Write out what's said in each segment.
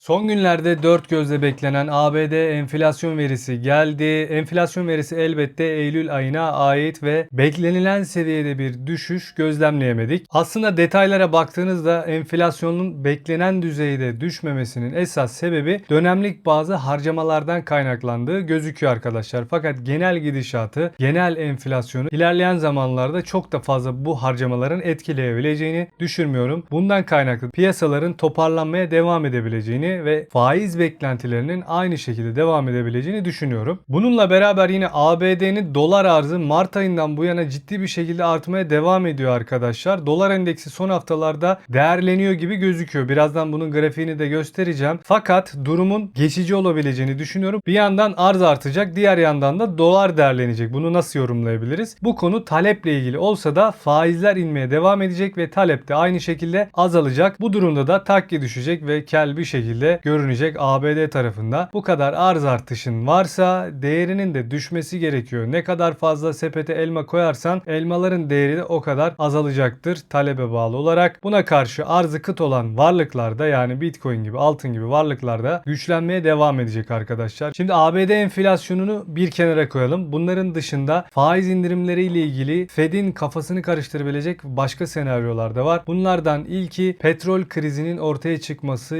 Son günlerde dört gözle beklenen ABD enflasyon verisi geldi. Enflasyon verisi elbette Eylül ayına ait ve beklenilen seviyede bir düşüş gözlemleyemedik. Aslında detaylara baktığınızda enflasyonun beklenen düzeyde düşmemesinin esas sebebi dönemlik bazı harcamalardan kaynaklandığı gözüküyor arkadaşlar. Fakat genel gidişatı, genel enflasyonu ilerleyen zamanlarda çok da fazla bu harcamaların etkileyebileceğini düşünmüyorum. Bundan kaynaklı piyasaların toparlanmaya devam edebileceğini ve faiz beklentilerinin aynı şekilde devam edebileceğini düşünüyorum. Bununla beraber yine ABD'nin dolar arzı Mart ayından bu yana ciddi bir şekilde artmaya devam ediyor arkadaşlar. Dolar endeksi son haftalarda değerleniyor gibi gözüküyor. Birazdan bunun grafiğini de göstereceğim. Fakat durumun geçici olabileceğini düşünüyorum. Bir yandan arz artacak, diğer yandan da dolar değerlenecek. Bunu nasıl yorumlayabiliriz? Bu konu taleple ilgili olsa da faizler inmeye devam edecek ve talep de aynı şekilde azalacak. Bu durumda da takki düşecek ve kel bir şekilde görünecek ABD tarafında. Bu kadar arz artışın varsa değerinin de düşmesi gerekiyor. Ne kadar fazla sepete elma koyarsan elmaların değeri de o kadar azalacaktır talebe bağlı olarak. Buna karşı arzı kıt olan varlıklarda yani Bitcoin gibi altın gibi varlıklarda güçlenmeye devam edecek arkadaşlar. Şimdi ABD enflasyonunu bir kenara koyalım. Bunların dışında faiz indirimleriyle ilgili Fed'in kafasını karıştırabilecek başka senaryolar da var. Bunlardan ilki petrol krizinin ortaya çıkması,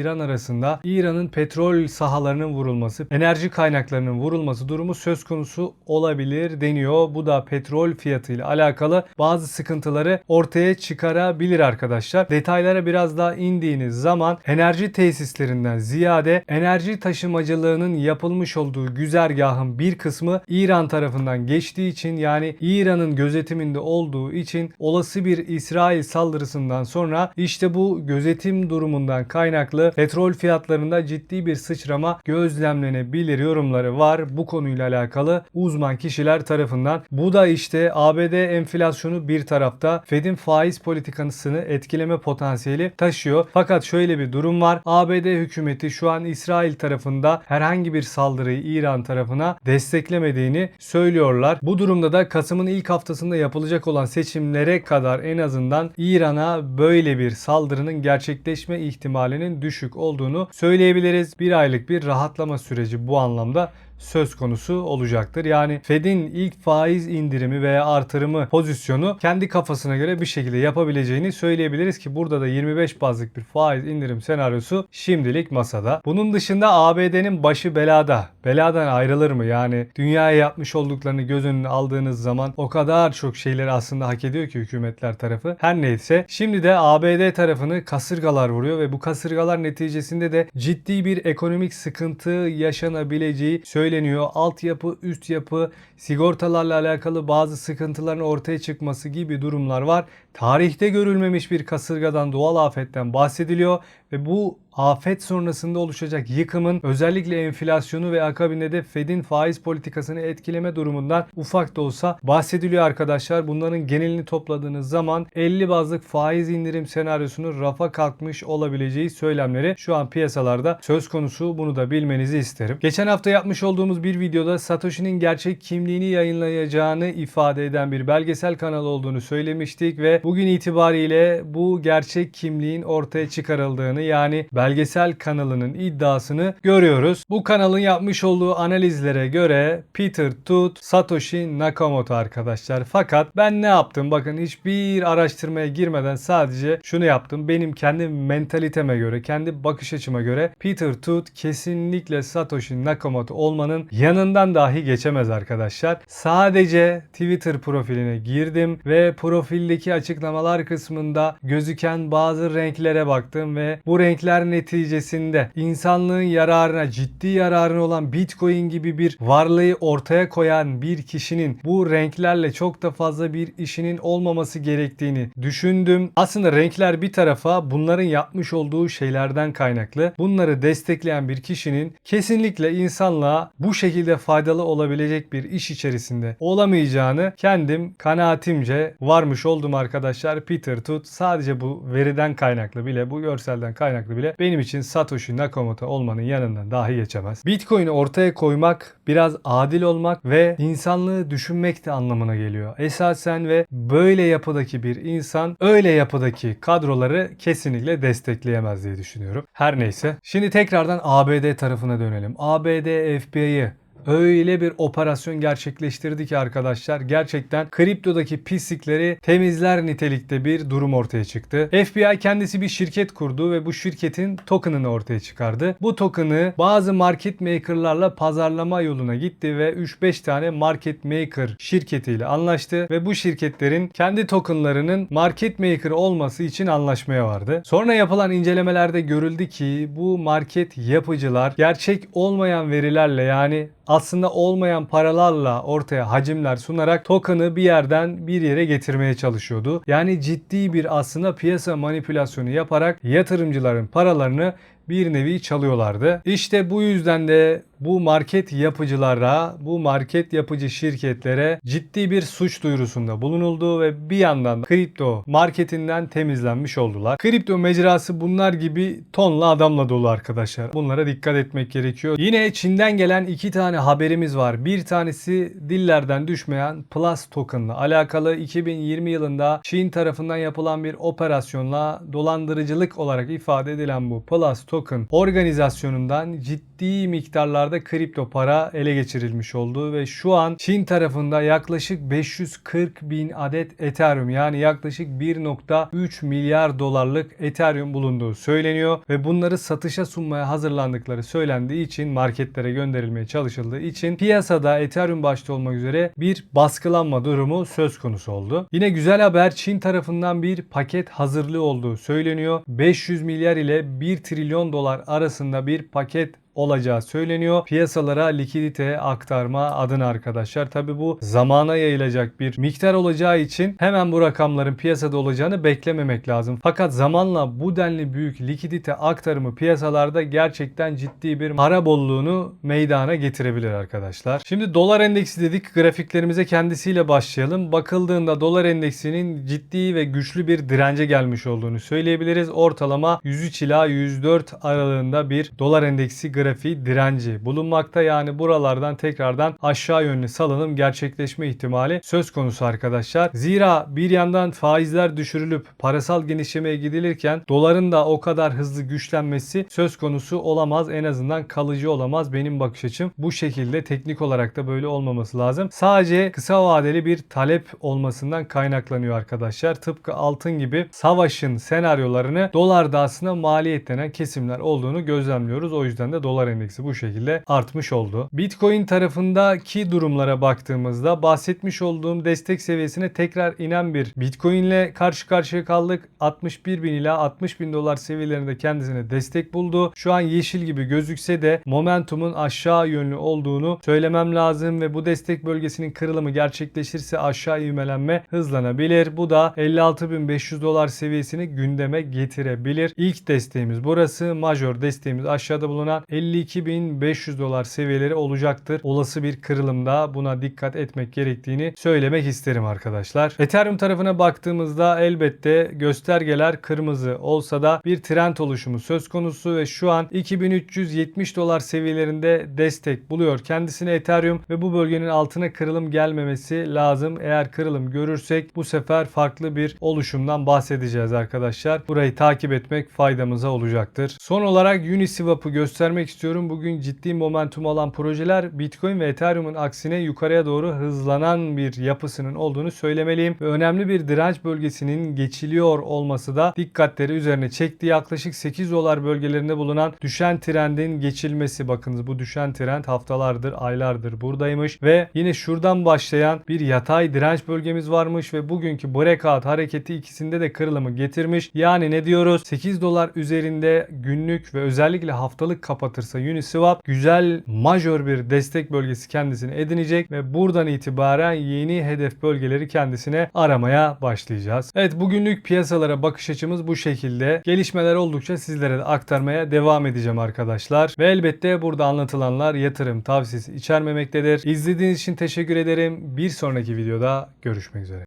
İsrail-İran arasında İran'ın petrol sahalarının vurulması, enerji kaynaklarının vurulması durumu söz konusu olabilir deniyor. Bu da petrol fiyatıyla alakalı bazı sıkıntıları ortaya çıkarabilir arkadaşlar. Detaylara biraz daha indiğiniz zaman enerji tesislerinden ziyade enerji taşımacılığının yapılmış olduğu güzergahın bir kısmı İran tarafından geçtiği için yani İran'ın gözetiminde olduğu için olası bir İsrail saldırısından sonra işte bu gözetim durumundan kaynaklı petrol fiyatlarında ciddi bir sıçrama gözlemlenebilir yorumları var bu konuyla alakalı uzman kişiler tarafından. Bu da işte ABD enflasyonu bir tarafta Fed'in faiz politikasını etkileme potansiyeli taşıyor. Fakat şöyle bir durum var. ABD hükümeti şu an İsrail tarafında herhangi bir saldırıyı İran tarafına desteklemediğini söylüyorlar. Bu durumda da Kasım'ın ilk haftasında yapılacak olan seçimlere kadar en azından İran'a böyle bir saldırının gerçekleşme ihtimalinin düşük olduğunu söyleyebiliriz. Bir aylık bir rahatlama süreci bu anlamda söz konusu olacaktır. Yani Fed'in ilk faiz indirimi veya artırımı pozisyonu kendi kafasına göre bir şekilde yapabileceğini söyleyebiliriz ki burada da 25 bazlık bir faiz indirim senaryosu şimdilik masada. Bunun dışında ABD'nin başı belada. Beladan ayrılır mı? Yani dünyaya yapmış olduklarını göz önüne aldığınız zaman o kadar çok şeyleri aslında hak ediyor ki hükümetler tarafı. Her neyse şimdi de ABD tarafını kasırgalar vuruyor ve bu kasırgalar neticesinde de ciddi bir ekonomik sıkıntı yaşanabileceği söyleniyor. Altyapı, üst yapı, sigortalarla alakalı bazı sıkıntıların ortaya çıkması gibi durumlar var. Tarihte görülmemiş bir kasırgadan, doğal afetten bahsediliyor ve bu afet sonrasında oluşacak yıkımın özellikle enflasyonu ve akabinde de Fed'in faiz politikasını etkileme durumundan ufak da olsa bahsediliyor arkadaşlar. Bunların genelini topladığınız zaman 50 bazlık faiz indirim senaryosunun rafa kalkmış olabileceği söylemleri şu an piyasalarda söz konusu. Bunu da bilmenizi isterim. Geçen hafta yapmış olduğumuz bir videoda Satoshi'nin gerçek kimliğini yayınlayacağını ifade eden bir belgesel kanal olduğunu söylemiştik ve bugün itibariyle bu gerçek kimliğin ortaya çıkarıldığını yani belgesel kanalının iddiasını görüyoruz. Bu kanalın yapmış olduğu analizlere göre Peter Tut Satoshi Nakamoto arkadaşlar. Fakat ben ne yaptım? Bakın hiçbir araştırmaya girmeden sadece şunu yaptım. Benim kendi mentaliteme göre, kendi bakış açıma göre Peter Tut kesinlikle Satoshi Nakamoto olmanın yanından dahi geçemez arkadaşlar. Sadece Twitter profiline girdim ve profildeki açıklamalar kısmında gözüken bazı renklere baktım ve bu renkler neticesinde insanlığın yararına, ciddi yararına olan Bitcoin gibi bir varlığı ortaya koyan bir kişinin bu renklerle çok da fazla bir işinin olmaması gerektiğini düşündüm. Aslında renkler bir tarafa bunların yapmış olduğu şeylerden kaynaklı. Bunları destekleyen bir kişinin kesinlikle insanlığa bu şekilde faydalı olabilecek bir iş içerisinde olamayacağını kendim kanaatimce varmış oldum arkadaşlar. Peter Tut sadece bu veriden kaynaklı bile bu görselden kaynaklı bile benim için Satoshi Nakamoto olmanın yanından dahi geçemez. Bitcoin'i ortaya koymak biraz adil olmak ve insanlığı düşünmek de anlamına geliyor. Esasen ve böyle yapıdaki bir insan öyle yapıdaki kadroları kesinlikle destekleyemez diye düşünüyorum. Her neyse. Şimdi tekrardan ABD tarafına dönelim. ABD FBI'yi öyle bir operasyon gerçekleştirdi ki arkadaşlar gerçekten kriptodaki pislikleri temizler nitelikte bir durum ortaya çıktı. FBI kendisi bir şirket kurdu ve bu şirketin token'ını ortaya çıkardı. Bu token'ı bazı market maker'larla pazarlama yoluna gitti ve 3-5 tane market maker şirketiyle anlaştı ve bu şirketlerin kendi token'larının market maker olması için anlaşmaya vardı. Sonra yapılan incelemelerde görüldü ki bu market yapıcılar gerçek olmayan verilerle yani aslında olmayan paralarla ortaya hacimler sunarak token'ı bir yerden bir yere getirmeye çalışıyordu. Yani ciddi bir aslında piyasa manipülasyonu yaparak yatırımcıların paralarını bir nevi çalıyorlardı. İşte bu yüzden de bu market yapıcılara, bu market yapıcı şirketlere ciddi bir suç duyurusunda bulunuldu ve bir yandan kripto marketinden temizlenmiş oldular. Kripto mecrası bunlar gibi tonla adamla dolu arkadaşlar. Bunlara dikkat etmek gerekiyor. Yine Çin'den gelen iki tane haberimiz var. Bir tanesi dillerden düşmeyen Plus token'la alakalı 2020 yılında Çin tarafından yapılan bir operasyonla dolandırıcılık olarak ifade edilen bu Plus token organizasyonundan ciddi miktarlarda kripto para ele geçirilmiş oldu ve şu an Çin tarafında yaklaşık 540 bin adet Ethereum yani yaklaşık 1.3 milyar dolarlık Ethereum bulunduğu söyleniyor ve bunları satışa sunmaya hazırlandıkları söylendiği için marketlere gönderilmeye çalışıldığı için piyasada Ethereum başta olmak üzere bir baskılanma durumu söz konusu oldu. Yine güzel haber Çin tarafından bir paket hazırlığı olduğu söyleniyor. 500 milyar ile 1 trilyon dolar arasında bir paket olacağı söyleniyor. Piyasalara likidite aktarma adına arkadaşlar. Tabi bu zamana yayılacak bir miktar olacağı için hemen bu rakamların piyasada olacağını beklememek lazım. Fakat zamanla bu denli büyük likidite aktarımı piyasalarda gerçekten ciddi bir para bolluğunu meydana getirebilir arkadaşlar. Şimdi dolar endeksi dedik. Grafiklerimize kendisiyle başlayalım. Bakıldığında dolar endeksinin ciddi ve güçlü bir dirence gelmiş olduğunu söyleyebiliriz. Ortalama 103 ila 104 aralığında bir dolar endeksi grafiği direnci bulunmakta. Yani buralardan tekrardan aşağı yönlü salınım gerçekleşme ihtimali söz konusu arkadaşlar. Zira bir yandan faizler düşürülüp parasal genişlemeye gidilirken doların da o kadar hızlı güçlenmesi söz konusu olamaz. En azından kalıcı olamaz. Benim bakış açım bu şekilde teknik olarak da böyle olmaması lazım. Sadece kısa vadeli bir talep olmasından kaynaklanıyor arkadaşlar. Tıpkı altın gibi savaşın senaryolarını dolarda aslında maliyetlenen kesimler olduğunu gözlemliyoruz. O yüzden de dolar endeksi bu şekilde artmış oldu. Bitcoin tarafındaki durumlara baktığımızda bahsetmiş olduğum destek seviyesine tekrar inen bir Bitcoin ile karşı karşıya kaldık. 61 bin ila 60 bin dolar seviyelerinde kendisine destek buldu. Şu an yeşil gibi gözükse de momentumun aşağı yönlü olduğunu söylemem lazım ve bu destek bölgesinin kırılımı gerçekleşirse aşağı ivmelenme hızlanabilir. Bu da 56.500 dolar seviyesini gündeme getirebilir. İlk desteğimiz burası. Major desteğimiz aşağıda bulunan 52.500 dolar seviyeleri olacaktır. Olası bir kırılımda buna dikkat etmek gerektiğini söylemek isterim arkadaşlar. Ethereum tarafına baktığımızda elbette göstergeler kırmızı olsa da bir trend oluşumu söz konusu ve şu an 2370 dolar seviyelerinde destek buluyor kendisine Ethereum ve bu bölgenin altına kırılım gelmemesi lazım. Eğer kırılım görürsek bu sefer farklı bir oluşumdan bahsedeceğiz arkadaşlar. Burayı takip etmek faydamıza olacaktır. Son olarak Uniswap'ı göstermek istiyorum. Bugün ciddi momentum alan projeler Bitcoin ve Ethereum'un aksine yukarıya doğru hızlanan bir yapısının olduğunu söylemeliyim. Ve önemli bir direnç bölgesinin geçiliyor olması da dikkatleri üzerine çekti. Yaklaşık 8 dolar bölgelerinde bulunan düşen trendin geçilmesi. Bakınız bu düşen trend haftalardır, aylardır buradaymış ve yine şuradan başlayan bir yatay direnç bölgemiz varmış ve bugünkü breakout hareketi ikisinde de kırılımı getirmiş. Yani ne diyoruz? 8 dolar üzerinde günlük ve özellikle haftalık kapatırsa Uniswap güzel majör bir destek bölgesi kendisine edinecek ve buradan itibaren yeni hedef bölgeleri kendisine aramaya başlayacağız. Evet bugünlük piyasalara bakış açımız bu şekilde. Gelişmeler oldukça sizlere de aktarmaya devam edeceğim arkadaşlar. Ve elbette burada anlatılanlar yatırım tavsiyesi içermemektedir. İzlediğiniz için teşekkür ederim. Bir sonraki videoda görüşmek üzere.